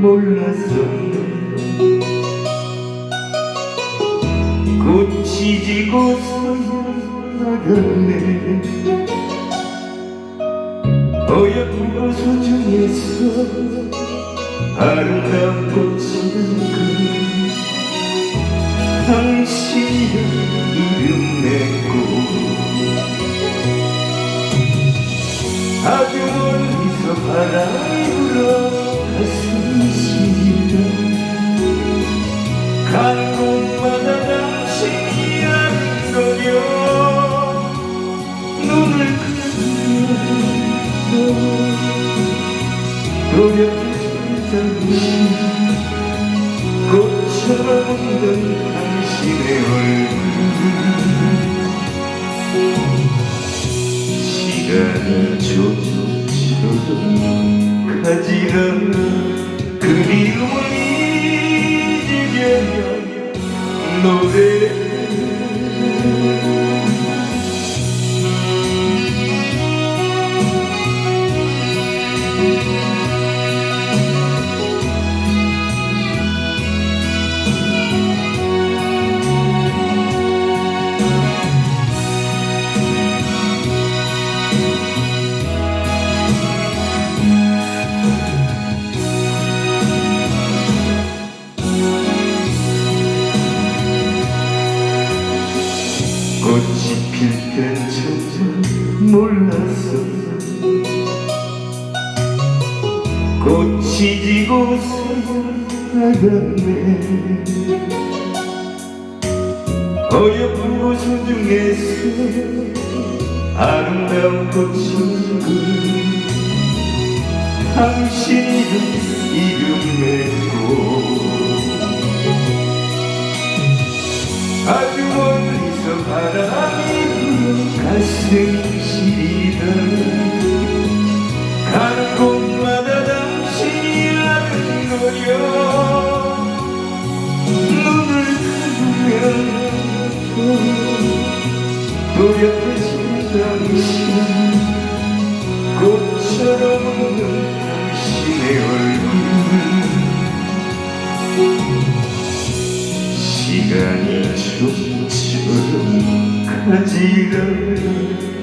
몰랐었네 꽃이 지고서 나갔네 어여쁜 소중해서 아름다운 꽃이란 그 당신이 이름 냈고 아주 노력해 당신 꽃처럼 웃는 당신의 얼굴 그리움을 필땐 정말 몰랐어. 꽃이 지고서 나갔네. 어여쁘고 소중해서 아름다운 꽃인 그 당신이 이름 맺 불어 가슴이 시리다 가는 곳마다 당신이 아른거려 눈을 감으면 노력하신 당신 꽃처럼 웃는 얼굴 시간이 좀 처럼 가지라